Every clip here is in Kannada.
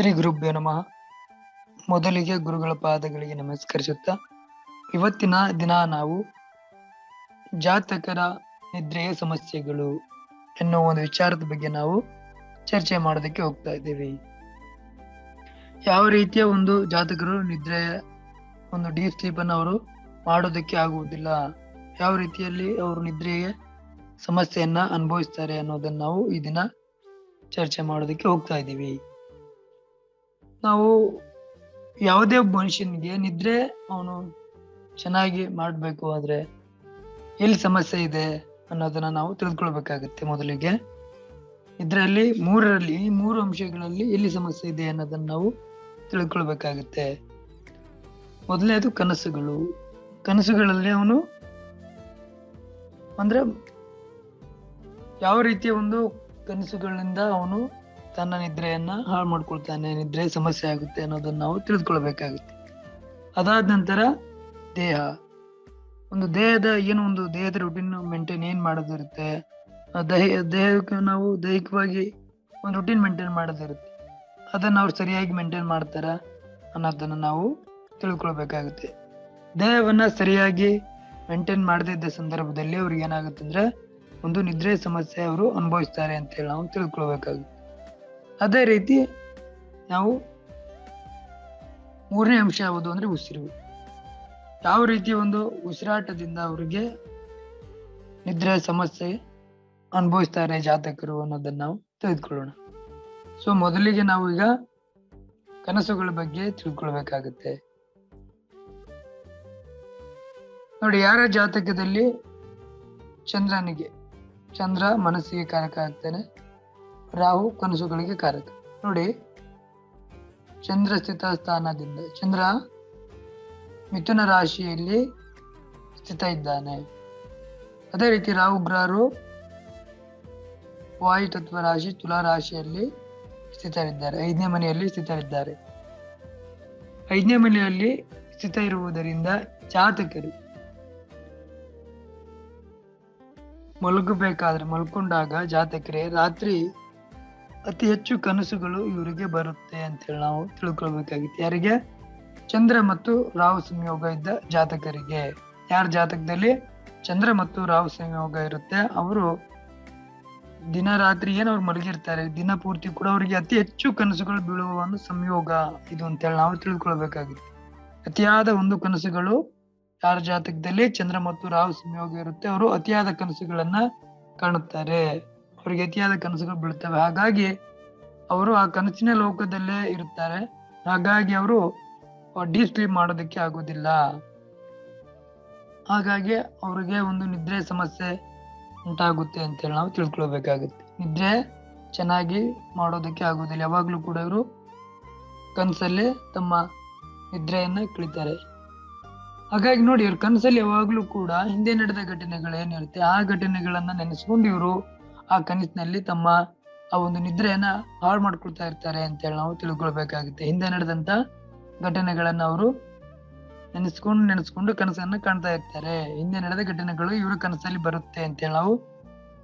ಶ್ರೀ ಗುರುಭ್ಯೋ ನಮಃ. ಮೊದಲಿಗೆ ಗುರುಗಳ ಪಾದಗಳಿಗೆ ನಮಸ್ಕರಿಸುತ್ತಾ, ಇವತ್ತಿನ ದಿನ ನಾವು ಜಾತಕರ ನಿದ್ರೆಯ ಸಮಸ್ಯೆಗಳು ಎನ್ನುವ ಒಂದು ವಿಚಾರದ ಬಗ್ಗೆ ನಾವು ಚರ್ಚೆ ಮಾಡೋದಕ್ಕೆ ಹೋಗ್ತಾ ಇದ್ದೀವಿ. ಯಾವ ರೀತಿಯ ಒಂದು ಜಾತಕರು ನಿದ್ರೆ, ಒಂದು ಡೀಪ್ ಸ್ಲೀಪ್ ಅನ್ನು ಅವರು ಮಾಡೋದಕ್ಕೆ ಆಗುವುದಿಲ್ಲ, ಯಾವ ರೀತಿಯಲ್ಲಿ ಅವರು ನಿದ್ರೆಯ ಸಮಸ್ಯೆಯನ್ನ ಅನುಭವಿಸ್ತಾರೆ ಅನ್ನೋದನ್ನ ನಾವು ಈ ದಿನ ಚರ್ಚೆ ಮಾಡೋದಕ್ಕೆ ಹೋಗ್ತಾ ಇದ್ದೀವಿ. ನಾವು ಯಾವುದೇ ಮನುಷ್ಯನಿಗೆ ನಿದ್ರೆ ಅವನು ಚೆನ್ನಾಗಿ ಮಾಡಬೇಕು, ಆದರೆ ಎಲ್ಲಿ ಸಮಸ್ಯೆ ಇದೆ ಅನ್ನೋದನ್ನ ನಾವು ತಿಳಿದುಕೊಳ್ಬೇಕಾಗತ್ತೆ ಮೊದಲಿಗೆ. ಇದರಲ್ಲಿ ಮೂರರಲ್ಲಿ ಮೂರು ಅಂಶಗಳಲ್ಲಿ ಎಲ್ಲಿ ಸಮಸ್ಯೆ ಇದೆ ಅನ್ನೋದನ್ನ ನಾವು ತಿಳ್ಕೊಳ್ಬೇಕಾಗತ್ತೆ ಮೊದಲನೇದು ಕನಸುಗಳು. ಕನಸುಗಳಲ್ಲಿ ಅವನು ಅಂದ್ರೆ ಯಾವ ರೀತಿಯ ಒಂದು ಕನಸುಗಳಿಂದ ಅವನು ತನ್ನ ನಿದ್ರೆಯನ್ನ ಹಾಳು ಮಾಡ್ಕೊಳ್ತಾನೆ, ನಿದ್ರೆ ಸಮಸ್ಯೆ ಆಗುತ್ತೆ ಅನ್ನೋದನ್ನ ನಾವು ತಿಳಿದುಕೊಳ್ಬೇಕಾಗುತ್ತೆ. ಅದಾದ ನಂತರ ದೇಹ. ಒಂದು ದೇಹದ ಏನು ಒಂದು ದೇಹದ ರುಟೀನ್ ಮೇಂಟೈನ್ ಏನ್ ಮಾಡೋದಿರುತ್ತೆ? ದೇಹ, ದೇಹಕ್ಕೆ ನಾವು ದೈಹಿಕವಾಗಿ ಒಂದು ರುಟೀನ್ ಮೇಂಟೈನ್ ಮಾಡೋದಿರುತ್ತೆ. ಅದನ್ನ ಅವ್ರು ಸರಿಯಾಗಿ ಮೇಂಟೈನ್ ಮಾಡ್ತಾರ ಅನ್ನೋದನ್ನ ನಾವು ತಿಳ್ಕೊಳ್ಬೇಕಾಗುತ್ತೆ. ದೇಹವನ್ನ ಸರಿಯಾಗಿ ಮೇಂಟೈನ್ ಮಾಡದೇ ಇದ್ದ ಸಂದರ್ಭದಲ್ಲಿ ಅವ್ರಿಗೆ ಏನಾಗುತ್ತೆ ಅಂದ್ರೆ ಒಂದು ನಿದ್ರೆ ಸಮಸ್ಯೆ ಅವರು ಅನುಭವಿಸ್ತಾರೆ ಅಂತ ಹೇಳಿ ನಾವು ತಿಳ್ಕೊಳ್ಬೇಕಾಗುತ್ತೆ ಅದೇ ರೀತಿ ನಾವು ಮೂರನೇ ಅಂಶ ಯಾವುದು ಅಂದ್ರೆ ಉಸಿರು. ಯಾವ ರೀತಿ ಒಂದು ಉಸಿರಾಟದಿಂದ ಅವರಿಗೆ ನಿದ್ರೆ ಸಮಸ್ಯೆ ಅನುಭವಿಸ್ತಾರೆ ಜಾತಕರು ಅನ್ನೋದನ್ನ ನಾವು ತಿಳಿದುಕೊಳ್ಳೋಣ. ಸೊ ಮೊದಲಿಗೆ ನಾವು ಈಗ ಕನಸುಗಳ ಬಗ್ಗೆ ತಿಳ್ಕೊಳ್ಬೇಕಾಗತ್ತೆ. ನೋಡಿ, ಯಾರ ಜಾತಕದಲ್ಲಿ ಚಂದ್ರನಿಗೆ, ಚಂದ್ರ ಮನಸ್ಸಿಗೆ ಕಾರಕ ಆಗ್ತಾನೆ? ರಾಹು ಕನಸುಗಳಿಗೆ ಕಾರಕ. ನೋಡಿ, ಚಂದ್ರ ಸ್ಥಿತ ಸ್ಥಾನದಿಂದ ಚಂದ್ರ ಮಿಥುನ ರಾಶಿಯಲ್ಲಿ ಸ್ಥಿತ ಇದ್ದಾನೆ. ಅದೇ ರೀತಿ ರಾಹು ಗ್ರಹರು ವಾಯು ತತ್ವ ರಾಶಿ ತುಲಾ ರಾಶಿಯಲ್ಲಿ ಸ್ಥಿತರಿದ್ದಾರೆ. ಐದನೇ ಮನೆಯಲ್ಲಿ ಸ್ಥಿತರಿದ್ದಾರೆ. ಐದನೇ ಮನೆಯಲ್ಲಿ ಸ್ಥಿತ ಇರುವುದರಿಂದ ಜಾತಕರು ಮಲಗಬೇಕಾದ್ರೆ ಮಲ್ಕೊಂಡಾಗ ಜಾತಕರೇ, ರಾತ್ರಿ ಅತಿ ಹೆಚ್ಚು ಕನಸುಗಳು ಇವರಿಗೆ ಬರುತ್ತೆ ಅಂತ ಹೇಳಿ ನಾವು ತಿಳ್ಕೊಳ್ಬೇಕಾಗಿತ್ತು. ಯಾರಿಗೆ? ಚಂದ್ರ ಮತ್ತು ರಾಹು ಸಂಯೋಗ ಇದ್ದ ಜಾತಕರಿಗೆ. ಯಾರ ಜಾತಕದಲ್ಲಿ? ಚಂದ್ರ ಮತ್ತು ರಾಹು ಸಂಯೋಗ ಇರುತ್ತೆ. ಅವರು ದಿನ ರಾತ್ರಿ ಏನ್ ಅವ್ರು ಮಲಗಿರ್ತಾರೆ, ದಿನ ಪೂರ್ತಿ ಕೂಡ ಅವರಿಗೆ ಅತಿ ಹೆಚ್ಚು ಕನಸುಗಳು ಬೀಳುವ ಒಂದು ಸಂಯೋಗ ಇದು ಅಂತ ಹೇಳಿ ನಾವು ತಿಳ್ಕೊಳ್ಬೇಕಾಗಿತ್ತು. ಅತಿಯಾದ ಒಂದು ಕನಸುಗಳು ಯಾರ ಜಾತಕದಲ್ಲಿ? ಚಂದ್ರ ಮತ್ತು ರಾಹು ಸಂಯೋಗ ಇರುತ್ತೆ. ಅವರು ಅತಿಯಾದ ಕನಸುಗಳನ್ನ ಕಾಣುತ್ತಾರೆ. ಅವರಿಗೆ ಅತಿಯಾದ ಕನಸುಗಳು ಬೀಳ್ತವೆ. ಹಾಗಾಗಿ ಅವರು ಆ ಕನಸಿನ ಲೋಕದಲ್ಲೇ ಇರುತ್ತಾರೆ. ಹಾಗಾಗಿ ಅವರು ಡೀಪ್ ಸ್ಲೀಪ್ ಮಾಡೋದಕ್ಕೆ ಆಗೋದಿಲ್ಲ. ಹಾಗಾಗಿ ಅವರಿಗೆ ಒಂದು ನಿದ್ರೆ ಸಮಸ್ಯೆ ಉಂಟಾಗುತ್ತೆ ಅಂತೇಳಿ ನಾವು ತಿಳ್ಕೊಳ್ಬೇಕಾಗುತ್ತೆ. ನಿದ್ರೆ ಚೆನ್ನಾಗಿ ಮಾಡೋದಕ್ಕೆ ಆಗೋದಿಲ್ಲ. ಯಾವಾಗಲೂ ಕೂಡ ಇವರು ಕನಸಲ್ಲಿ ತಮ್ಮ ನಿದ್ರೆಯನ್ನು ಕಳಿತಾರೆ. ಹಾಗಾಗಿ ನೋಡಿ, ಇವ್ರ ಕನಸಲ್ಲಿ ಯಾವಾಗಲೂ ಕೂಡ ಹಿಂದೆ ನಡೆದ ಘಟನೆಗಳು ಏನಿರುತ್ತೆ ಆ ಘಟನೆಗಳನ್ನ ನೆನೆಸ್ಕೊಂಡು ಇವರು ಆ ಕನಸಿನಲ್ಲಿ ತಮ್ಮ ಆ ಒಂದು ನಿದ್ರೆಯನ್ನ ಹಾಳು ಮಾಡ್ಕೊಳ್ತಾ ಇರ್ತಾರೆ ಅಂತೇಳಿ ನಾವು ತಿಳ್ಕೊಳ್ಬೇಕಾಗುತ್ತೆ. ಹಿಂದೆ ನಡೆದಂತ ಘಟನೆಗಳನ್ನ ಅವರು ನೆನೆಸ್ಕೊಂಡು ನೆನೆಸ್ಕೊಂಡು ಕನಸನ್ನ ಕಾಣ್ತಾ ಇರ್ತಾರೆ. ಹಿಂದೆ ನಡೆದ ಘಟನೆಗಳು ಇವರ ಕನಸಲ್ಲಿ ಬರುತ್ತೆ ಅಂತೇಳಿ ನಾವು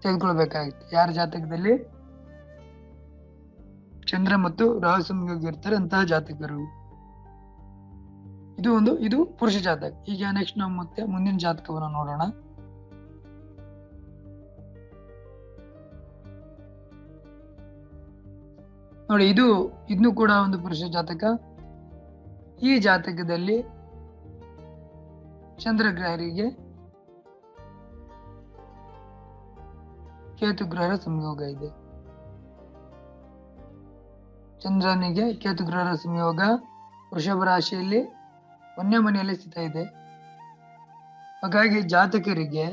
ತಿಳ್ಕೊಳ್ಬೇಕಾಗುತ್ತೆ. ಯಾರ ಜಾತಕದಲ್ಲಿ? ಚಂದ್ರ ಮತ್ತು ರಾಹು ಸಂಯೋಗ ಇರ್ತಾರೆ ಅಂತಹ ಜಾತಕರು. ಇದು ಒಂದು, ಇದು ಪುರುಷ ಜಾತಕ. ಈಗ ನೆಕ್ಸ್ಟ್ ನಾವು ಮತ್ತೆ ಮುಂದಿನ ಜಾತಕವನ್ನು ನೋಡೋಣ. ನೋಡಿ, ಇದು ಇದನ್ನು ಕೂಡ ಒಂದು ಪುರುಷ ಜಾತಕ. ಈ ಜಾತಕದಲ್ಲಿ ಚಂದ್ರಗ್ರಹರಿಗೆ ಕೇತುಗ್ರಹರ ಸಂಯೋಗ ಇದೆ. ಚಂದ್ರನಿಗೆ ಕೇತುಗ್ರಹರ ಸಂಯೋಗ ವೃಷಭ ರಾಶಿಯಲ್ಲಿ ಒಂದೇ ಮನೆಯಲ್ಲಿ ಸ್ಥಿತ ಇದೆ. ಹಾಗಾಗಿ ಜಾತಕರಿಗೆ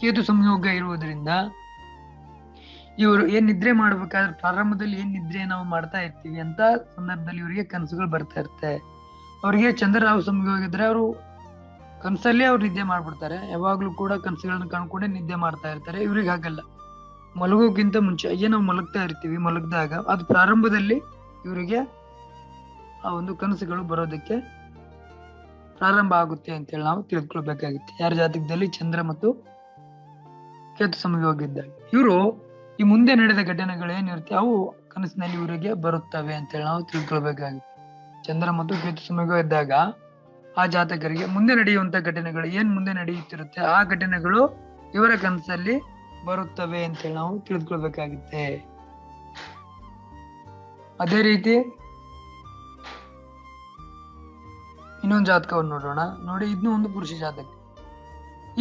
ಕೇತು ಸಂಯೋಗ ಇರುವುದರಿಂದ ಇವರು ಏನ್ ನಿದ್ರೆ ಮಾಡ್ಬೇಕಾದ್ರೆ ಪ್ರಾರಂಭದಲ್ಲಿ ಏನ್ ನಿದ್ರೆ ನಾವು ಮಾಡ್ತಾ ಇರ್ತೀವಿ ಅಂತ ಸಂದರ್ಭದಲ್ಲಿ ಇವರಿಗೆ ಕನಸುಗಳು ಬರ್ತಾ ಇರುತ್ತೆ. ಅವರಿಗೆ ಚಂದ್ರ ರಾಹು ಹೋಗಿದ್ರೆ ಅವರು ಕನಸಲ್ಲೇ ಅವ್ರು ನಿದ್ದೆ ಮಾಡ್ಬಿಡ್ತಾರೆ. ಯಾವಾಗ್ಲೂ ಕೂಡ ಕನಸುಗಳನ್ನ ಕಾಣ್ಕೊಂಡೇ ನಿದ್ದೆ ಮಾಡ್ತಾ ಇರ್ತಾರೆ. ಇವ್ರಿಗೆ ಹಾಗಲ್ಲ. ಮಲಗೋಕ್ಕಿಂತ ಮುಂಚೆ, ಅಯ್ಯ ನಾವು ಮಲಗ್ತಾ ಇರ್ತೀವಿ ಮಲಗ್ದಾಗ. ಅದು ಪ್ರಾರಂಭದಲ್ಲಿ ಇವರಿಗೆ ಆ ಒಂದು ಕನಸುಗಳು ಬರೋದಕ್ಕೆ ಪ್ರಾರಂಭ ಆಗುತ್ತೆ ಅಂತೇಳಿ ನಾವು ತಿಳ್ಕೊಳ್ಬೇಕಾಗಿತ್ತು ಯಾರ ಜಾತಕದಲ್ಲಿ ಚಂದ್ರ ಮತ್ತು ಕೇತು ಸಮಯ ಹೋಗಿದ್ದಾಗ ಇವರು ಈ ಮುಂದೆ ನಡೆದ ಘಟನೆಗಳು ಏನಿರುತ್ತೆ, ಅವು ಕನಸಿನಲ್ಲಿ ಇವರಿಗೆ ಬರುತ್ತವೆ ಅಂತೇಳಿ ನಾವು ತಿಳ್ಕೊಳ್ಬೇಕಾಗಿದೆ ಚಂದ್ರ ಮತ್ತು ಕೇತು ಸಮಯ ಇದ್ದಾಗ ಆ ಜಾತಕರಿಗೆ ಮುಂದೆ ನಡೆಯುವಂತ ಘಟನೆಗಳು ಏನ್ ಮುಂದೆ ನಡೆಯುತ್ತಿರುತ್ತೆ, ಆ ಘಟನೆಗಳು ಇವರ ಕನಸಲ್ಲಿ ಬರುತ್ತವೆ ಅಂತೇಳಿ ನಾವು ತಿಳಿದುಕೊಳ್ಬೇಕಾಗುತ್ತೆ ಅದೇ ರೀತಿ ಇನ್ನೊಂದು ಜಾತಕವನ್ನು ನೋಡೋಣ. ನೋಡಿ ಇದನ್ನು ಒಂದು ಪುರುಷ ಜಾತಕ.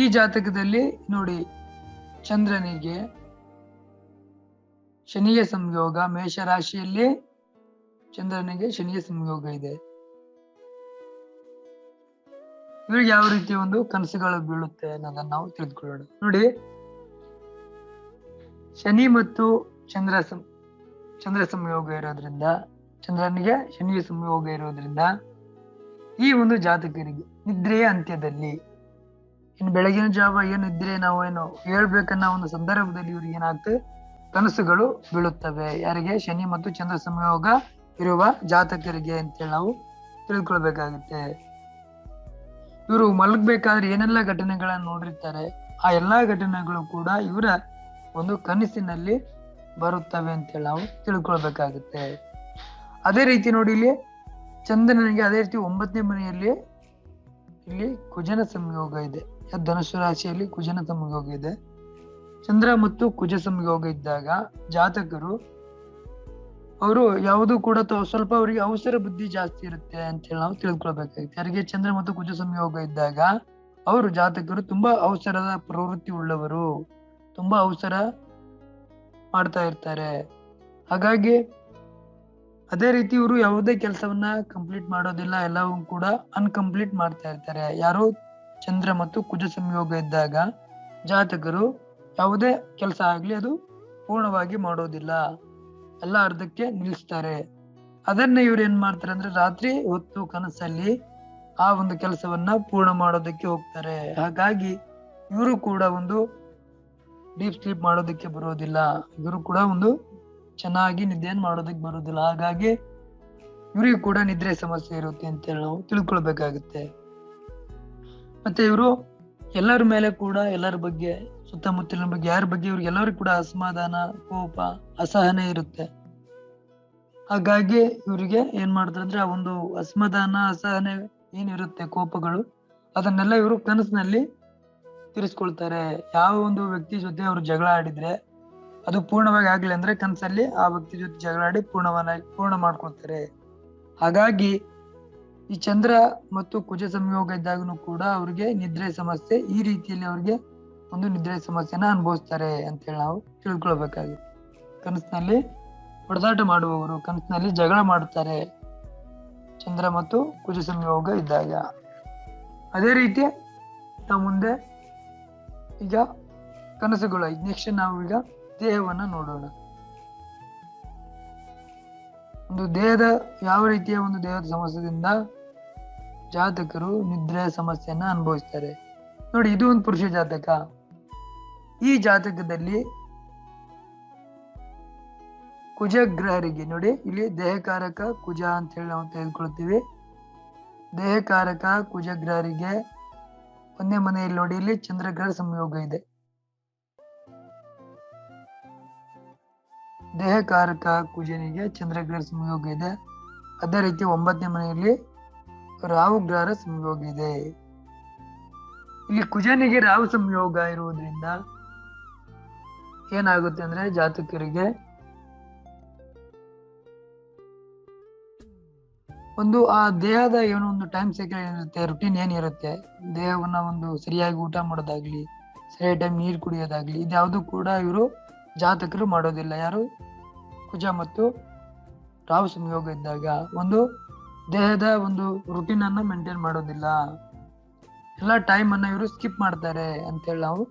ಈ ಜಾತಕದಲ್ಲಿ ನೋಡಿ, ಚಂದ್ರನಿಗೆ ಶನಿಯ ಸಂಯೋಗ ಮೇಷ ರಾಶಿಯಲ್ಲಿ ಚಂದ್ರನಿಗೆ ಶನಿಯ ಸಂಯೋಗ ಇದೆ. ಇವ್ರಿಗೆ ಯಾವ ರೀತಿ ಒಂದು ಕನಸುಗಳು ಬೀಳುತ್ತೆ ಅನ್ನೋದನ್ನ ನಾವು ತಿಳಿದುಕೊಳ್ಳೋಣ. ನೋಡಿ, ಶನಿ ಮತ್ತು ಚಂದ್ರ ಸಂ, ಚಂದ್ರ ಸಂಯೋಗ ಇರೋದ್ರಿಂದ, ಚಂದ್ರನಿಗೆ ಶನಿಯ ಸಂಯೋಗ ಇರೋದ್ರಿಂದ ಈ ಒಂದು ಜಾತಕರಿಗೆ ನಿದ್ರೆಯ ಅಂತ್ಯದಲ್ಲಿ ಇನ್ನು ಬೆಳಗಿನ ಜಾವ ಏನು ನಿದ್ರೆ ನಾವು ಏನು ಹೇಳ್ಬೇಕನ್ನೋ ಒಂದು ಸಂದರ್ಭದಲ್ಲಿ ಇವ್ರಿಗೆ ಏನಾಗ್ತದೆ? ಕನಸುಗಳು ಬೀಳುತ್ತವೆ. ಯಾರಿಗೆ? ಶನಿ ಮತ್ತು ಚಂದ್ರ ಸಂಯೋಗ ಇರುವ ಜಾತಕರಿಗೆ ಅಂತೇಳಿ ನಾವು ತಿಳ್ಕೊಳ್ಬೇಕಾಗುತ್ತೆ. ಇವರು ಮಲಗ್ಬೇಕಾದ್ರೆ ಏನೆಲ್ಲ ಘಟನೆಗಳನ್ನ ನೋಡಿರ್ತಾರೆ, ಆ ಎಲ್ಲಾ ಘಟನೆಗಳು ಕೂಡ ಇವರ ಒಂದು ಕನಸಿನಲ್ಲಿ ಬರುತ್ತವೆ ಅಂತೇಳಿ ನಾವು ತಿಳ್ಕೊಳ್ಬೇಕಾಗುತ್ತೆ. ಅದೇ ರೀತಿ ನೋಡಿ ಇಲ್ಲಿ, ಚಂದ್ರನಿಗೆ ಅದೇ ರೀತಿ ಒಂಬತ್ತನೇ ಮನೆಯಲ್ಲಿ ಇಲ್ಲಿ ಕುಜನ ಸಂಯೋಗ ಇದೆ. ಧನುಸು ರಾಶಿಯಲ್ಲಿ ಕುಜನ ಸಂಯೋಗ ಇದೆ. ಚಂದ್ರ ಮತ್ತು ಕುಜ ಸಂಯೋಗ ಇದ್ದಾಗ ಜಾತಕರು, ಅವರು ಯಾವುದು ಕೂಡ ಸ್ವಲ್ಪ ಅವರಿಗೆ ಅವಸರ ಬುದ್ಧಿ ಜಾಸ್ತಿ ಇರುತ್ತೆ ಅಂತ ಹೇಳಿ ನಾವು ತಿಳ್ಕೊಳ್ಬೇಕಾಗುತ್ತೆ. ಯಾರಿಗೆ ಚಂದ್ರ ಮತ್ತು ಕುಜ ಸಂಯೋಗ ಇದ್ದಾಗ ಅವರು ಜಾತಕರು ತುಂಬಾ ಅವಸರದ ಪ್ರವೃತ್ತಿ ಉಳ್ಳವರು, ತುಂಬಾ ಅವಸರ ಮಾಡ್ತಾ ಇರ್ತಾರೆ. ಹಾಗಾಗಿ ಅದೇ ರೀತಿ ಇವರು ಯಾವುದೇ ಕೆಲಸವನ್ನ ಕಂಪ್ಲೀಟ್ ಮಾಡೋದಿಲ್ಲ, ಎಲ್ಲವೂ ಕೂಡ ಅನ್ಕಂಪ್ಲೀಟ್ ಮಾಡ್ತಾ ಇರ್ತಾರೆ. ಯಾರು ಚಂದ್ರ ಮತ್ತು ಕುಜ ಸಂಯೋಗ ಇದ್ದಾಗ ಜಾತಕರು ಯಾವುದೇ ಕೆಲಸ ಆಗ್ಲಿ ಅದು ಪೂರ್ಣವಾಗಿ ಮಾಡೋದಿಲ್ಲ. ಎಲ್ಲ ಅರ್ಧಕ್ಕೆ ನಿಲ್ಲಿಸ್ತಾರೆ. ಅದನ್ನ ಇವ್ರು ಏನ್ ಮಾಡ್ತಾರೆ ಅಂದ್ರೆ ರಾತ್ರಿ ಹೊತ್ತು ಕನಸಲ್ಲಿ ಆ ಒಂದು ಕೆಲಸವನ್ನ ಪೂರ್ಣ ಮಾಡೋದಕ್ಕೆ ಹೋಗ್ತಾರೆ. ಹಾಗಾಗಿ ಇವರು ಕೂಡ ಒಂದು ಡೀಪ್ ಸ್ಲೀಪ್ ಮಾಡೋದಕ್ಕೆ ಬರೋದಿಲ್ಲ. ಇವರು ಕೂಡ ಒಂದು ಚೆನ್ನಾಗಿ ನಿದ್ದೆಯನ್ನು ಮಾಡೋದಕ್ಕೆ ಬರೋದಿಲ್ಲ. ಹಾಗಾಗಿ ಇವರಿಗೂ ಕೂಡ ನಿದ್ರೆ ಸಮಸ್ಯೆ ಇರುತ್ತೆ ಅಂತೇಳಿ ನಾವು ತಿಳ್ಕೊಳ್ಬೇಕಾಗುತ್ತೆ. ಮತ್ತೆ ಇವರು ಎಲ್ಲರ ಮೇಲೆ ಕೂಡ ಎಲ್ಲರ ಬಗ್ಗೆ ಸುತ್ತಮುತ್ತಲಿನ ಬಗ್ಗೆ, ಯಾರ ಬಗ್ಗೆ ಇವ್ರಿಗೆ ಎಲ್ಲರಿಗೂ ಕೂಡ ಅಸಮಾಧಾನ, ಕೋಪ, ಅಸಹನೆ ಇರುತ್ತೆ. ಹಾಗಾಗಿ ಇವರಿಗೆ ಏನ್ ಮಾಡ್ತಾರೆ ಅಂದ್ರೆ ಆ ಒಂದು ಅಸಮಾಧಾನ, ಅಸಹನೆ ಏನಿರುತ್ತೆ, ಕೋಪಗಳು, ಅದನ್ನೆಲ್ಲ ಇವರು ಕನಸಿನಲ್ಲಿ ತೀರಿಸ್ಕೊಳ್ತಾರೆ. ಯಾವ ಒಂದು ವ್ಯಕ್ತಿ ಜೊತೆ ಅವರು ಜಗಳ ಆಡಿದ್ರೆ ಅದು ಪೂರ್ಣವಾಗಿ ಆಗ್ಲಿ ಅಂದ್ರೆ ಕನಸಲ್ಲಿ ಆ ವ್ಯಕ್ತಿ ಜೊತೆ ಜಗಳ ಆಡಿ ಪೂರ್ಣವನ್ನ ಪೂರ್ಣ ಮಾಡ್ಕೊಳ್ತಾರೆ. ಹಾಗಾಗಿ ಈ ಚಂದ್ರ ಮತ್ತು ಕುಜ ಸಂಯೋಗ ಇದ್ದಾಗನು ಕೂಡ ಅವ್ರಿಗೆ ನಿದ್ರೆ ಸಮಸ್ಯೆ ಈ ರೀತಿಯಲ್ಲಿ ಅವ್ರಿಗೆ ಒಂದು ನಿದ್ರೆ ಸಮಸ್ಯೆನ ಅನುಭವಿಸ್ತಾರೆ ಅಂತೇಳಿ ನಾವು ತಿಳ್ಕೊಳ್ಬೇಕಾಗಿದೆ. ಕನಸಿನಲ್ಲಿ ಹೊಡೆದಾಟ ಮಾಡುವವರು, ಕನಸಿನಲ್ಲಿ ಜಗಳ ಮಾಡುತ್ತಾರೆ. ಚಂದ್ರ ಮತ್ತು ಕುಜ ಸಂಯೋಗ ಇದ್ದಾಗ. ಅದೇ ರೀತಿ ನಾವು ಮುಂದೆ ಈಗ ಕನಸುಗಳು ನೆಕ್ಸ್ಟ್ ನಾವು ಈಗ ದೇಹವನ್ನ ನೋಡೋಣ. ಒಂದು ದೇಹದ ಯಾವ ರೀತಿಯ ಒಂದು ದೇಹದ ಸಮಸ್ಯೆದಿಂದ ಜಾತಕರು ನಿದ್ರೆ ಸಮಸ್ಯೆಯನ್ನ ಅನುಭವಿಸ್ತಾರೆ. ನೋಡಿ, ಇದು ಒಂದು ಪುರುಷ ಜಾತಕ. ಈ ಜಾತಕದಲ್ಲಿ ಕುಜಗ್ರಹರಿಗೆ ನೋಡಿ, ಇಲ್ಲಿ ದೇಹಕಾರಕ ಕುಜ ಅಂತ ಹೇಳಿ ನಾವು ತೆಗೆದುಕೊಳ್ತೀವಿ. ದೇಹಕಾರಕ ಕುಜಗ್ರಹರಿಗೆ ಒಂದೇ ಮನೆಯಲ್ಲಿ ನೋಡಿ, ಇಲ್ಲಿ ಚಂದ್ರಗ್ರಹ ಸಂಯೋಗ ಇದೆ. ದೇಹಕಾರಕ ಕುಜನಿಗೆ ಚಂದ್ರಗ್ರಹ ಸಂಯೋಗ ಇದೆ. ಅದೇ ರೀತಿ ಒಂಬತ್ತನೇ ಮನೆಯಲ್ಲಿ ರಾಹು ಗ್ರಹರ ಸಂಯೋಗ ಇದೆ. ಇಲ್ಲಿ ಕುಜನಿಗೆ ರಾಹು ಸಂಯೋಗ ಇರುವುದರಿಂದ ಏನಾಗುತ್ತೆ ಅಂದ್ರೆ ಜಾತಕರಿಗೆ ಒಂದು ಆ ದೇಹದ ಏನೋ ಒಂದು ಟೈಮ್ ಸೈಕಲ್ ಏನಿರುತ್ತೆ ರುಟೀನ್ ಏನಿರುತ್ತೆ, ದೇಹವನ್ನ ಒಂದು ಸರಿಯಾಗಿ ಊಟ ಮಾಡೋದಾಗ್ಲಿ, ಸರಿಯಾದ ಟೈಮ್ ನೀರು ಕುಡಿಯೋದಾಗ್ಲಿ, ಇದ್ಯಾವುದು ಕೂಡ ಇವರು ಜಾತಕರು ಮಾಡೋದಿಲ್ಲ. ಯಾರು? ಕುಜ ಮತ್ತು ರಾಹು ಸಂಯೋಗ ಇದ್ದಾಗ ಒಂದು ದೇಹದ ಒಂದು ರುಟೀನ್ ಅನ್ನ ಮೇಂಟೈನ್ ಮಾಡೋದಿಲ್ಲ. ಎಲ್ಲ ಟೈಮ್ ಅನ್ನ ಇವರು ಸ್ಕಿಪ್ ಮಾಡ್ತಾರೆ ಅಂತೇಳಿ ನಾವು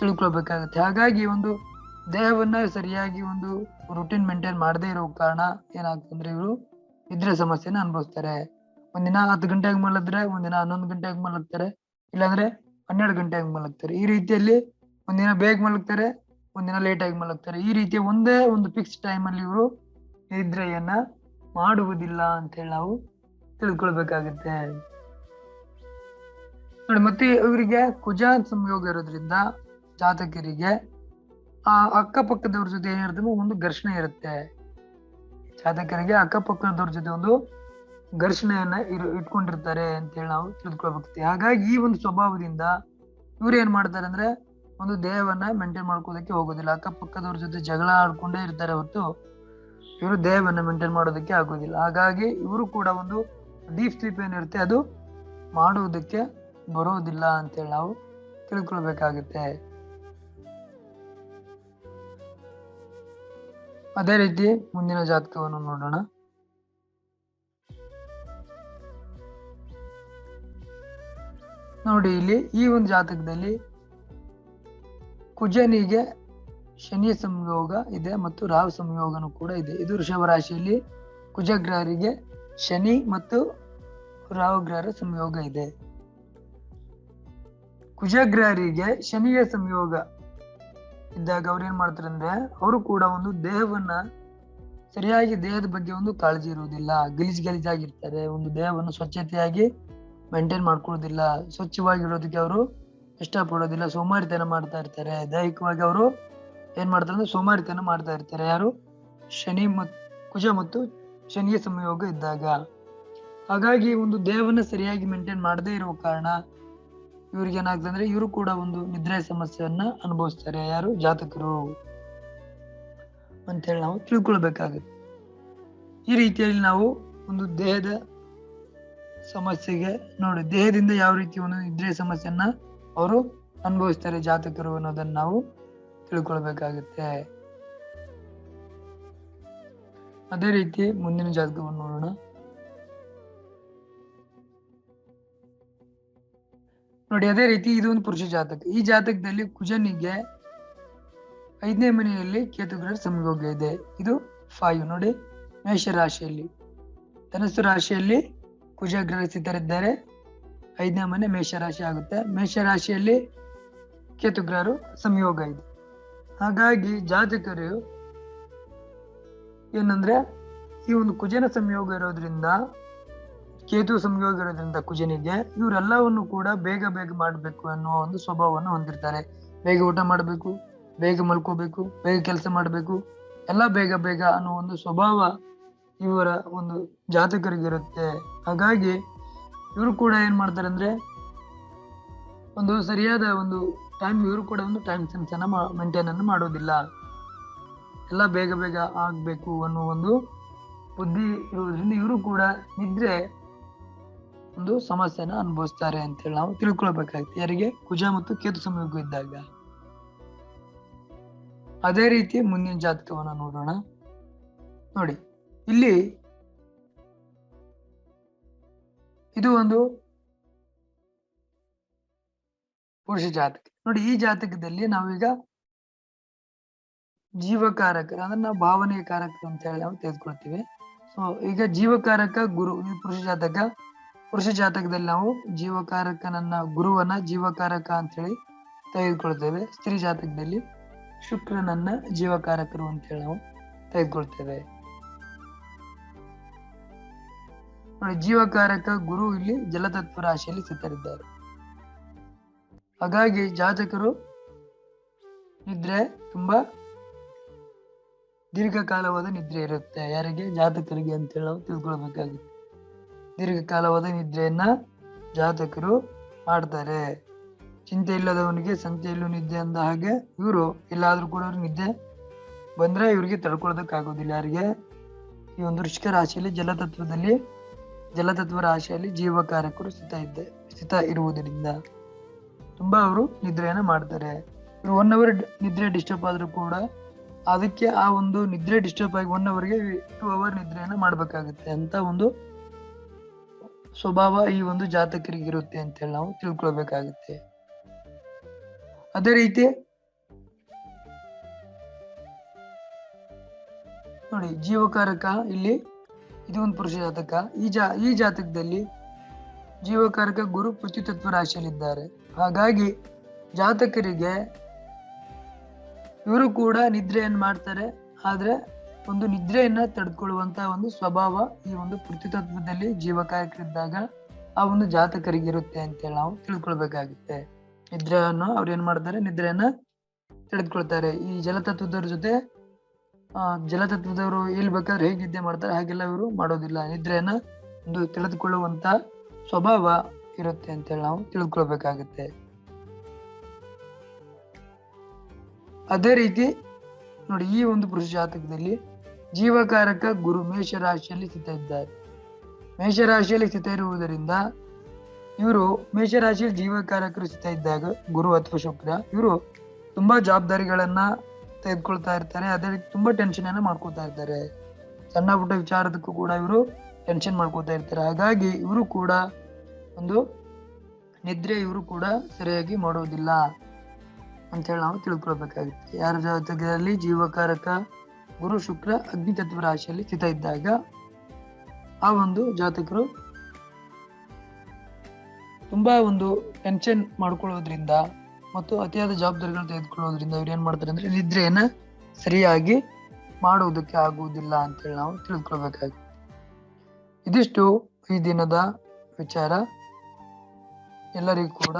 ತಿಳ್ಕೊಳ್ಬೇಕಾಗುತ್ತೆ. ಹಾಗಾಗಿ ಒಂದು ದೇಹವನ್ನ ಸರಿಯಾಗಿ ಒಂದು ರುಟೀನ್ ಮೇಂಟೈನ್ ಮಾಡದೇ ಇರೋ ಕಾರಣ ಏನಾಗ್ತಂದ್ರೆ ಇವರು ನಿದ್ರೆ ಸಮಸ್ಯೆನ ಅನುಭವಿಸ್ತಾರೆ. ಒಂದಿನ ಹತ್ತು ಗಂಟೆಗೆ ಮಲಗಿದ್ರೆ, ಒಂದಿನ ಹನ್ನೊಂದು ಗಂಟೆಗೆ ಮಲಗ್ತಾರೆ, ಇಲ್ಲಾಂದ್ರೆ ಹನ್ನೆರಡು ಗಂಟೆಗೆ ಮಲಗ್ತಾರೆ. ಈ ರೀತಿಯಲ್ಲಿ ಒಂದಿನ ಬೇಗ ಮಲಗ್ತಾರೆ, ಒಂದಿನ ಲೇಟ್ ಆಗಿ ಮಲಗ್ತಾರೆ. ಈ ರೀತಿ ಒಂದೇ ಒಂದು ಫಿಕ್ಸ್ ಟೈಮ್ ಅಲ್ಲಿ ಇವರು ನಿದ್ರೆಯನ್ನ ಮಾಡುವುದಿಲ್ಲ ಅಂತ ಹೇಳಿ ನಾವು ತಿಳ್ಕೊಳ್ಬೇಕಾಗುತ್ತೆ. ನೋಡಿ, ಮತ್ತೆ ಇವರಿಗೆ ಕುಜ ಸಂಯೋಗ ಇರೋದ್ರಿಂದ ಜಾತಕರಿಗೆ ಆ ಅಕ್ಕಪಕ್ಕದವ್ರ ಜೊತೆ ಏನಿರುತ್ತೆ ಒಂದು ಘರ್ಷಣೆ ಇರುತ್ತೆ. ಜಾತಕರಿಗೆ ಅಕ್ಕಪಕ್ಕದವ್ರ ಜೊತೆ ಒಂದು ಘರ್ಷಣೆಯನ್ನ ಇಟ್ಕೊಂಡಿರ್ತಾರೆ ಅಂತೇಳಿ ನಾವು ತಿಳಿದುಕೊಳ್ಬೇಕಾಗುತ್ತೆ. ಹಾಗಾಗಿ ಈ ಒಂದು ಸ್ವಭಾವದಿಂದ ಇವ್ರು ಏನ್ ಮಾಡ್ತಾರೆ ಅಂದ್ರೆ ಒಂದು ದೇಹವನ್ನ ಮೇಂಟೈನ್ ಮಾಡ್ಕೋದಕ್ಕೆ ಹೋಗೋದಿಲ್ಲ. ಅಕ್ಕಪಕ್ಕದವ್ರ ಜೊತೆ ಜಗಳ ಆಡ್ಕೊಂಡೇ ಇರ್ತಾರೆ ಹೊತ್ತು ಇವರು ದೇಹವನ್ನ ಮೇಂಟೈನ್ ಮಾಡೋದಕ್ಕೆ ಆಗೋದಿಲ್ಲ. ಹಾಗಾಗಿ ಇವರು ಕೂಡ ಒಂದು ಡೀಪ್ ಸ್ಲೀಪ್ ಏನಿರುತ್ತೆ ಅದು ಮಾಡುವುದಕ್ಕೆ ಬರೋದಿಲ್ಲ ಅಂತೇಳಿ ನಾವು ತಿಳ್ಕೊಳ್ಬೇಕಾಗುತ್ತೆ ಅದೇ ರೀತಿ ಮುಂದಿನ ಜಾತಕವನ್ನು ನೋಡೋಣ. ನೋಡಿ ಇಲ್ಲಿ ಈ ಒಂದು ಜಾತಕದಲ್ಲಿ ಕುಜನಿಗೆ ಶನಿ ಸಂಯೋಗ ಇದೆ ಮತ್ತು ರಾಹು ಸಂಯೋಗನೂ ಕೂಡ ಇದೆ. ಇದು ಋಷಭ ರಾಶಿಯಲ್ಲಿ ಕುಜಗ್ರಹರಿಗೆ ಶನಿ ಮತ್ತು ರಾಹು ಗ್ರಹರ ಸಂಯೋಗ ಇದೆ. ಕುಜಗ್ರಹರಿಗೆ ಶನಿಯ ಸಂಯೋಗ ಇದ್ದಾಗ ಅವ್ರು ಏನ್ ಮಾಡ್ತಾರೆ ಅಂದ್ರೆ, ಅವರು ಕೂಡ ಒಂದು ದೇಹವನ್ನ ಸರಿಯಾಗಿ ದೇಹದ ಬಗ್ಗೆ ಒಂದು ಕಾಳಜಿ ಇರುವುದಿಲ್ಲ. ಗಲೀಜ್ ಗಲೀಜಾಗಿರ್ತಾರೆ ಒಂದು ದೇಹವನ್ನು ಸ್ವಚ್ಛತೆಯಾಗಿ ಮೇಂಟೈನ್ ಮಾಡ್ಕೊಳ್ಳೋದಿಲ್ಲ ಸ್ವಚ್ಛವಾಗಿರೋದಕ್ಕೆ ಅವರು ಇಷ್ಟಪಡೋದಿಲ್ಲ ಸೋಮಾರಿತನ ಮಾಡ್ತಾ ಇರ್ತಾರೆ. ದೈಹಿಕವಾಗಿ ಅವರು ಏನ್ ಮಾಡ್ತಾರೆ ಅಂದ್ರೆ ಸೋಮಾರಿತನ ಮಾಡ್ತಾ ಇರ್ತಾರೆ. ಯಾರು? ಶನಿ ಮತ್ ಕುಜ ಮತ್ತು ಶನಿಯ ಸಂಯೋಗ ಇದ್ದಾಗ. ಹಾಗಾಗಿ ಒಂದು ದೇಹವನ್ನ ಸರಿಯಾಗಿ ಮೇಂಟೈನ್ ಮಾಡದೇ ಇರುವ ಕಾರಣ ಇವ್ರಿಗೆ ಏನಾಗ್ತದೆ ಅಂದ್ರೆ ಇವರು ಕೂಡ ಒಂದು ನಿದ್ರೆ ಸಮಸ್ಯೆಯನ್ನ ಅನುಭವಿಸ್ತಾರೆ. ಯಾರು? ಜಾತಕರು. ಅಂತ ಹೇಳಿ ನಾವು ತಿಳ್ಕೊಳ್ಬೇಕಾಗುತ್ತೆ. ಈ ರೀತಿಯಲ್ಲಿ ನಾವು ಒಂದು ದೇಹದ ಸಮಸ್ಯೆಗೆ ನೋಡಿ, ದೇಹದಿಂದ ಯಾವ ರೀತಿ ಒಂದು ನಿದ್ರೆ ಸಮಸ್ಯೆಯನ್ನ ಅವರು ಅನುಭವಿಸ್ತಾರೆ ಜಾತಕರು ಅನ್ನೋದನ್ನ ನಾವು ತಿಳ್ಕೊಳ್ಬೇಕಾಗುತ್ತೆ. ಅದೇ ರೀತಿ ಮುಂದಿನ ಜಾತಕವನ್ನು ನೋಡೋಣ. ನೋಡಿ, ಅದೇ ರೀತಿ ಇದು ಒಂದು ಪುರುಷ ಜಾತಕ. ಈ ಜಾತಕದಲ್ಲಿ ಕುಜನಿಗೆ ಐದನೇ ಮನೆಯಲ್ಲಿ ಕೇತುಗ್ರಹ ಸಂಯೋಗ ಇದೆ. ಇದು ಫೈವ್. ನೋಡಿ ಮೇಷ ರಾಶಿಯಲ್ಲಿ ಧನಸ್ಸು ರಾಶಿಯಲ್ಲಿ ಕುಜ ಗ್ರಹ ಸ್ಥಿತರಿದ್ದಾರೆ ಐದನೇ ಮನೆ ಮೇಷ ರಾಶಿ ಆಗುತ್ತೆ. ಮೇಷ ರಾಶಿಯಲ್ಲಿ ಕೇತುಗ್ರಹರು ಸಂಯೋಗ ಇದೆ. ಹಾಗಾಗಿ ಜಾತಕರು ಏನಂದ್ರೆ, ಈ ಒಂದು ಕುಜನ ಸಂಯೋಗ ಇರೋದ್ರಿಂದ ಕೇತು ಸಂಯೋಗ ಇರೋದ್ರಿಂದ ಕುಜನಿಗೆ ಇವರೆಲ್ಲವನ್ನು ಕೂಡ ಬೇಗ ಬೇಗ ಮಾಡಬೇಕು ಅನ್ನುವ ಒಂದು ಸ್ವಭಾವವನ್ನು ಹೊಂದಿರ್ತಾರೆ. ಬೇಗ ಊಟ ಮಾಡಬೇಕು, ಬೇಗ ಮಲ್ಕೋಬೇಕು, ಬೇಗ ಕೆಲಸ ಮಾಡಬೇಕು, ಎಲ್ಲ ಬೇಗ ಬೇಗ ಅನ್ನೋ ಒಂದು ಸ್ವಭಾವ ಇವರ ಒಂದು ಜಾತಕರಿಗಿರುತ್ತೆ. ಹಾಗಾಗಿ ಇವರು ಕೂಡ ಏನ್ ಮಾಡ್ತಾರೆ ಅಂದ್ರೆ ಒಂದು ಸರಿಯಾದ ಒಂದು ಟೈಮ್ ಇವರು ಕೂಡ ಒಂದು ಟೈಮ್ ಸೆನ್ಸ್ ಅನ್ನ ಮೇಂಟೈನ್ ಅನ್ನು ಮಾಡೋದಿಲ್ಲ. ಎಲ್ಲ ಬೇಗ ಬೇಗ ಆಗ್ಬೇಕು ಅನ್ನೋ ಒಂದು ಬುದ್ಧಿ ಇರೋದ್ರಿಂದ ಇವರು ಕೂಡ ನಿದ್ರೆ ಒಂದು ಸಮಸ್ಯೆನ ಅನುಭವಿಸ್ತಾರೆ ಅಂತೇಳಿ ನಾವು ತಿಳ್ಕೊಳ್ಬೇಕಾಗುತ್ತೆ. ಯಾರಿಗೆ? ಕುಜ ಮತ್ತು ಕೇತು ಸಂಯೋಗ ಇದ್ದಾಗ. ಅದೇ ರೀತಿ ಮುಂದಿನ ಜಾತಕವನ್ನ ನೋಡೋಣ. ನೋಡಿ, ಇಲ್ಲಿ ಇದು ಒಂದು ಪುರುಷ ಜಾತಕ. ನೋಡಿ, ಈ ಜಾತಕದಲ್ಲಿ ನಾವೀಗ ಜೀವಕಾರಕ ಅಂದ್ರೆ ನಾವು ಭಾವನೆಯ ಕಾರಕ ಅಂತ ಹೇಳಿ ನಾವು ತೆಗೆದುಕೊಳ್ತೀವಿ. ಸೊ ಈಗ ಜೀವಕಾರಕ, ಗುರು, ಈ ಪುರುಷ ಜಾತಕ ಪುರುಷ ಜಾತಕದಲ್ಲಿ ನಾವು ಜೀವಕಾರಕನನ್ನ, ಗುರುವನ್ನ ಜೀವಕಾರಕ ಅಂತ ಹೇಳಿ ತೆಗೆದುಕೊಳ್ತೇವೆ. ಸ್ತ್ರೀ ಜಾತಕದಲ್ಲಿ ಶುಕ್ರನನ್ನ ಜೀವಕಾರಕರು ಅಂತ ಹೇಳಿ ನಾವು ತೆಗೆದುಕೊಳ್ತೇವೆ. ನೋಡಿ, ಜೀವಕಾರಕ, ಗುರು ಇಲ್ಲಿ ಜಲತತ್ವ ರಾಶಿಯಲ್ಲಿ ಸಿದ್ಧರಿದ್ದಾರೆ. ಹಾಗಾಗಿ ಜಾತಕರು ನಿದ್ರೆ ತುಂಬಾ ದೀರ್ಘಕಾಲವಾದ ನಿದ್ರೆ ಇರುತ್ತೆ. ಯಾರಿಗೆ? ಜಾತಕರಿಗೆ ಅಂತ ಹೇಳಿ ನಾವು ತಿಳ್ಕೊಳ್ಬೇಕಾಗುತ್ತೆ. ದೀರ್ಘಕಾಲವಾದ ನಿದ್ರೆಯನ್ನ ಜಾತಕರು ಮಾಡ್ತಾರೆ. ಚಿಂತೆ ಇಲ್ಲದವನಿಗೆ ಸಂತೆಯಲ್ಲೂ ನಿದ್ದೆ ಅಂದ ಹಾಗೆ ಇವರು ಎಲ್ಲಾದ್ರೂ ಕೂಡ ಅವ್ರಿಗೆ ನಿದ್ದೆ ಬಂದ್ರೆ ಇವ್ರಿಗೆ ತಡ್ಕೊಳ್ಳೋದಕ್ಕಾಗೋದಿಲ್ಲ ಯಾರಿಗೆ. ಈ ಒಂದು ವೃಷಿಕ ರಾಶಿಯಲ್ಲಿ ಜಲತತ್ವದಲ್ಲಿ, ಜಲತತ್ವ ರಾಶಿಯಲ್ಲಿ ಜೀವಕಾರಕರು ಸ್ಥಿತ ಇದ್ದೆ, ಸ್ಥಿತ ಇರುವುದರಿಂದ ತುಂಬಾ ಅವರು ನಿದ್ರೆಯನ್ನ ಮಾಡ್ತಾರೆ. ಇವರು ಒನ್ ಅವರ್ ನಿದ್ರೆ ಡಿಸ್ಟರ್ಬ್ ಆದ್ರೂ ಕೂಡ ಅದಕ್ಕೆ ಆ ಒಂದು ನಿದ್ರೆ ಡಿಸ್ಟರ್ಬ್ ಆಗಿ ಒನ್ ಅವರ್ಗೆ ಟೂ ಅವರ್ ನಿದ್ರೆಯನ್ನ ಮಾಡ್ಬೇಕಾಗುತ್ತೆ ಅಂತ ಒಂದು ಸ್ವಭಾವ ಈ ಒಂದು ಜಾತಕರಿಗೆ ಇರುತ್ತೆ ಅಂತೇಳಿ ನಾವು ತಿಳ್ಕೊಳ್ಬೇಕಾಗುತ್ತೆ. ಅದೇ ರೀತಿ ನೋಡಿ, ಜೀವಕಾರಕ ಇಲ್ಲಿ ಇದು ಒಂದು ಪುರುಷ ಜಾತಕ. ಈ ಜಾ, ಈ ಜಾತಕದಲ್ಲಿ ಜೀವಕಾರಕ ಗುರು ಪೃಥ್ವಿ ತತ್ವ ರಾಶಿಯಲ್ಲಿದ್ದಾರೆ. ಹಾಗಾಗಿ ಜಾತಕರಿಗೆ ಇವರು ಕೂಡ ನಿದ್ರೆಯನ್ನು ಮಾಡ್ತಾರೆ. ಆದ್ರೆ ಒಂದು ನಿದ್ರೆಯನ್ನ ತಡೆದುಕೊಳ್ಳುವಂತ ಒಂದು ಸ್ವಭಾವ ಈ ಒಂದು ಪೃಥ್ವಿ ತತ್ವದಲ್ಲಿ ಜೀವಕಾರಕರಿದ್ದಾಗ ಆ ಒಂದು ಜಾತಕರಿಗಿರುತ್ತೆ ಅಂತೇಳಿ ನಾವು ತಿಳ್ಕೊಳ್ಬೇಕಾಗುತ್ತೆ. ನಿದ್ರೆಯನ್ನು ಅವ್ರು ಏನ್ ಮಾಡ್ತಾರೆ? ನಿದ್ರೆಯನ್ನ ತಿಳಿದ್ಕೊಳ್ತಾರೆ ಈ ಜಲತತ್ವದವ್ರ ಜೊತೆ, ಆ, ಜಲತತ್ವದವರು ಎಲ್ಲಿ ಬೇಕಾದ್ರೆ ಹೇಗೆ ನಿದ್ದೆ ಮಾಡ್ತಾರೆ ಹಾಗೆಲ್ಲ ಇವರು ಮಾಡೋದಿಲ್ಲ. ನಿದ್ರೆಯನ್ನ ಒಂದು ತಿಳಿದುಕೊಳ್ಳುವಂತ ಸ್ವಭಾವ ಇರುತ್ತೆ ಅಂತೇಳಿ ನಾವು ತಿಳಿದುಕೊಳ್ಬೇಕಾಗುತ್ತೆ ಅದೇ ರೀತಿ ನೋಡಿ ಈ ಒಂದು ಪುರುಷ ಜಾತಕದಲ್ಲಿ ಜೀವಕಾರಕ ಗುರು ಮೇಷ ರಾಶಿಯಲ್ಲಿ ಸ್ಥಿತ ಇದ್ದಾರೆ. ಮೇಷ ರಾಶಿಯಲ್ಲಿ ಸ್ಥಿತ ಇರುವುದರಿಂದ ಇವರು ಮೇಷರಾಶಿಯಲ್ಲಿ ಜೀವಕಾರಕರು ಸ್ಥಿತ ಇದ್ದಾಗ ಗುರು ಅಥವಾ ಶುಕ್ರ ಇವರು ತುಂಬಾ ಜವಾಬ್ದಾರಿಗಳನ್ನ ತೆಗೆದುಕೊಳ್ತಾ ಇರ್ತಾರೆ. ಅದೇ ತುಂಬಾ ಟೆನ್ಷನ್ ಅನ್ನ ಮಾಡ್ಕೊತಾ ಇರ್ತಾರೆ. ಸಣ್ಣ ಪುಟ್ಟ ವಿಚಾರದಕ್ಕೂ ಕೂಡ ಇವರು ಟೆನ್ಷನ್ ಮಾಡ್ಕೊತಾ ಇರ್ತಾರೆ. ಹಾಗಾಗಿ ಇವರು ಕೂಡ ಒಂದು ನಿದ್ರೆ ಇವರು ಕೂಡ ಸರಿಯಾಗಿ ಮಾಡೋದಿಲ್ಲ ಅಂತ ಹೇಳಿ ನಾವು ತಿಳ್ಕೊಳ್ಬೇಕಾಗುತ್ತೆ. ಯಾರ ಜಾತಕದಲ್ಲಿ ಜೀವಕಾರಕ ಗುರು ಶುಕ್ರ ಅಗ್ನಿ ತತ್ವ ರಾಶಿಯಲ್ಲಿ ಸ್ಥಿತ ಇದ್ದಾಗ ಆ ಒಂದು ಜಾತಕರು ತುಂಬಾ ಒಂದು ಟೆನ್ಷನ್ ಮಾಡ್ಕೊಳ್ಳೋದ್ರಿಂದ ಮತ್ತು ಅತಿಯಾದ ಜವಾಬ್ದಾರಿಗಳು ತೆಗೆದುಕೊಳ್ಳೋದ್ರಿಂದ ಇವ್ರು ಏನ್ ಮಾಡ್ತಾರೆ ಅಂದ್ರೆ ನಿದ್ರೆಯನ್ನ ಸರಿಯಾಗಿ ಮಾಡುವುದಕ್ಕೆ ಆಗುವುದಿಲ್ಲ ಅಂತೇಳಿ ನಾವು ತಿಳಿದುಕೊಳ್ಬೇಕಾಗಿ ಇದಿಷ್ಟು ಈ ದಿನದ ವಿಚಾರ. ಎಲ್ಲರಿಗೂ ಕೂಡ